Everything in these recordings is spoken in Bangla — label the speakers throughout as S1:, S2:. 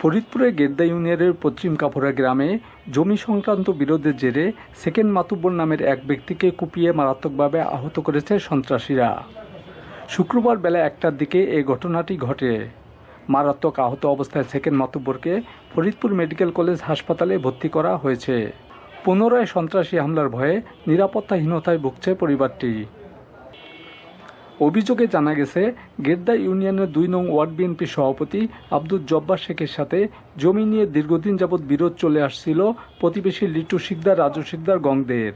S1: ফরিদপুরের গেদ্দা ইউনিয়নের পশ্চিম কাপড়া গ্রামে জমি সংক্রান্ত বিরোধের জেরে সেকেন্ড মাতুব্বর নামের এক ব্যক্তিকে কুপিয়ে মারাত্মকভাবে আহত করেছে সন্ত্রাসীরা। শুক্রবার বেলা একটার দিকে এই ঘটনাটি ঘটে। মারাত্মক আহত অবস্থায় সেকেন্ড মাতুব্বরকে ফরিদপুর মেডিকেল কলেজ হাসপাতালে ভর্তি করা হয়েছে। পুনরায় সন্ত্রাসী হামলার ভয়ে নিরাপত্তাহীনতায় ভুগছে পরিবারটি। অভিযোগে জানা গেছে গেদ্দা ইউনিয়নের দুই নং ওয়ার্ড বিএনপি সভাপতি আব্দুল জব্বার শেখের সাথে জমি নিয়ে দীর্ঘদিন যাবৎ বিরোধ চলে আসছিল প্রতিবেশী লিটু শিকদার, রাজু শিকদার, গংদের।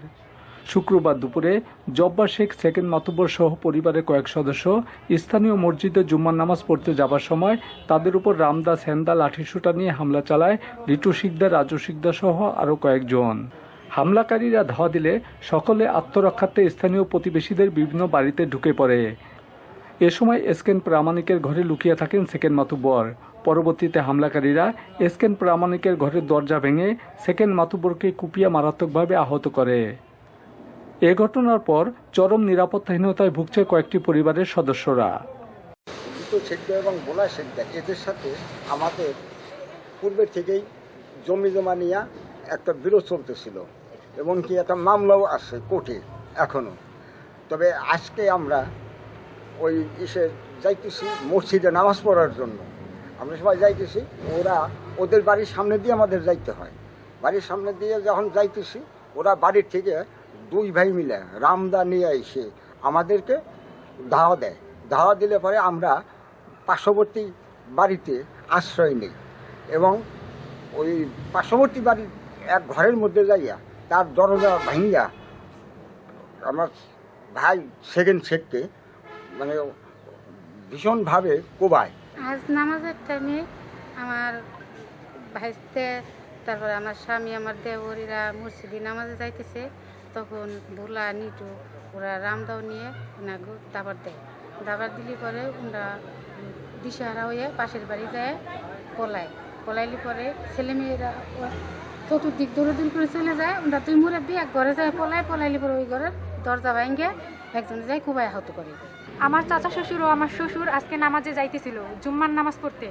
S1: শুক্রবার দুপুরে জব্বার শেখ সেকেন্ড মাতুব্বর সহ পরিবারের কয়েক সদস্য স্থানীয় মসজিদে জুম্মার নামাজ পড়তে যাবার সময় তাদের উপর রামদাস হেন্দা লাঠিসুটা নিয়ে হামলা চালায় লিটু শিকদার, রাজু শিকদার সহ আরও কয়েকজন। হামলাকারীরা ধাওয়া দিলে সকলে আত্মরক্ষার্থে স্থানীয় প্রতিবেশীদের বিভিন্ন বাড়িতে ঢুকে পড়ে। এ সময় এসকেন প্রামাণিকের ঘরে লুকিয়ে থাকেন সেকেন্ড মাতুব্বর। পরবর্তীতে হামলাকারীরা এসকেন প্রামাণিকের ঘরের দরজা ভেঙে সেকেন্ড মাতুব্বরকে কুপিয়ে মারাত্মকভাবে আহত করে। এ ঘটনার পর চরম নিরাপত্তাহীনতায় ভুগছে কয়েকটি পরিবারের সদস্যরা।
S2: এবং বোলা শেখদা এদের সাথে আমাদের পূর্বের থেকেই জমি জমা নিয়ে একটা বিরোধ চলতেছিল। এবং কি একটা মামলাও আছে কোর্টে এখনও। তবে আজকে আমরা ওই ইসে যাইতেছি মসজিদে নামাজ পড়ার জন্য। আমরা সবাই যাইতেছি, ওরা ওদের বাড়ির সামনে দিয়ে আমাদের যাইতে হয়। বাড়ির সামনে দিয়ে যখন যাইতেছি, ওরা বাড়ির থেকে দুই ভাই মিলে রামদা নিয়ে এসে আমাদেরকে ধাওয়া দেয়। ধাওয়া দিলে পরে আমরা পার্শ্ববর্তী বাড়িতে আশ্রয় নিই এবং ওই পার্শ্ববর্তী বাড়ির এক ঘরের মধ্যে যাইয়া তার দরজা ভাঙিয়া আমার ভাই সেকেন্ড শেখকে মানে ভীষণভাবে কোবায়।
S3: আজ নামাজের টাইমে আমার ভাইতে তারপরে আমার স্বামী, আমার দেবরীরা মসজিদে নামাজে যাইতেছে, তখন ভোলা, নিটু ওরা রামদাও নিয়ে ওনাকে দাবার দেয়। দাবার দিলে পরে ওরা দিশাহারা হয়ে পাশের বাড়ি যায়, পলায়। পলাইলে পরে ছেলেমেয়েরা চতুর্দিক দৌড়াদৌড়ি করে চলে যায়। ওরা দুই মুরব্বী এক ঘরে যায় পলায় পলাইলে পরে ওই ঘরের দরজা ভাঙ্গে একজনে যায় খুবই আহত করে।
S4: আমার চাচা শ্বশুর ও আমার শ্বশুর আজকে নামাজে যাইতেছিল, জুম্মার নামাজ পড়তে।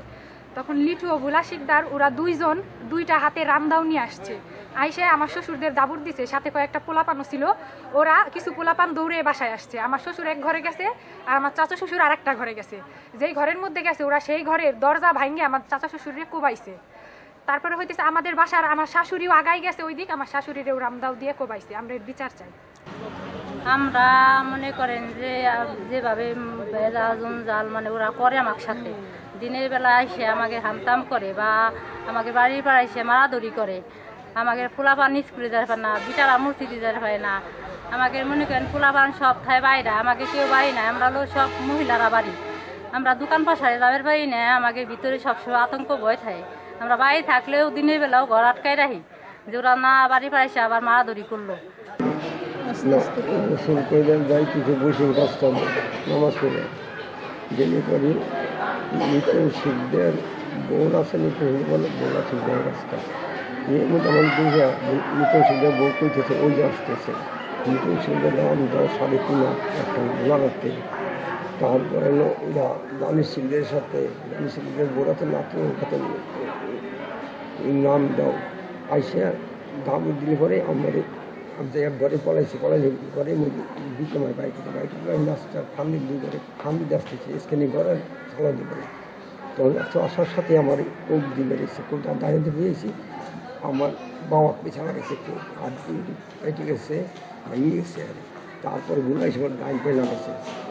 S4: তখন লিটু ও ভোলা শিকদার, ওরা দুইজন দুইটা হাতে রামদাও নিয়ে আসছে। আইসে আমার শ্বশুরদের দাবুর দিছে, সাথে কয়েকটা পোলাপানও ছিল। ওরা কিছু পোলাপান দৌড়ে বাসায় আসছে। আমার শ্বশুর এক ঘরে গেছে আর আমার চাচা শ্বশুর আরেকটা ঘরে গেছে। যেই ঘরের মধ্যে গেছে, ওরা সেই ঘরের দরজা ভাঙ্গে আমার চাচা শ্বশুরে কোবাইছে। তারপরে হইতেছে আমাদের বাসার আমার শাশুড়িও আগাই গেছে ওই দিক আমার শাশুড়িরেও রামদাও দিয়ে কোবাইছে, আমরা বিচার চাই।
S5: আমরা মনে করেন যে যেভাবে ভেজা জাল মানে ওরা করে আমার সাথে। দিনের বেলা এসে আমাকে হামতাম করে বা আমাকে বাড়ির পাড়া এসে মারাদড়ি করে। আমাকে পোলাপান স্কুলে যাতে পারে না বিটারা মসজিদে যাতে পারে না। আমাকে মনে করেন পোলাপান সব থায় বাইরে, আমাকে কেউ বাড়ি না আমরা সব মহিলারা বাড়ি। আমরা দোকান পাশায় যাবের বাড়ি না, আমাকে ভিতরে সবসময় আতঙ্ক ভয় থাকে। আমরা বাড়ি থাকলেও দিনের বেলাও ঘর আটকায় রাখি। যে ওরা না বাড়ি এসে আবার মারাদড়ি করল।
S6: না, গোসল করে যাই, কিছু বসে কাজটা নামাজ পড়ে। গেলে পরে নিতন শিখদের বউর আছে নিতন বলে সাড়ে তিন একটা তারপরে দানি শিখদের সাথে দানি শিখদের বউরাতে নাতি ওখানে নাম দাও। আইসে দাম দিলে পরে আমার, আমি যে এক ঘরে পলাইছি পলাইলে ঘরে দিতে আমার বাইক বাইক নাচটা ফান্দি দুই ঘরে, ফান্দি আসতেছে স্ক্যানিং ঘরে চালা দিবে তখন আসার সাথে আমার কোক দিয়ে বেরিয়েছে কোকটা দাঁড়িয়ে দিয়েছি আমার বাবা পিছানা গেছে একটু, হাত দিয়ে পেটে গেছে, ভেঙে গেছে। আর তারপরে গুলাই সবার গায়ে পেয়ে গেছে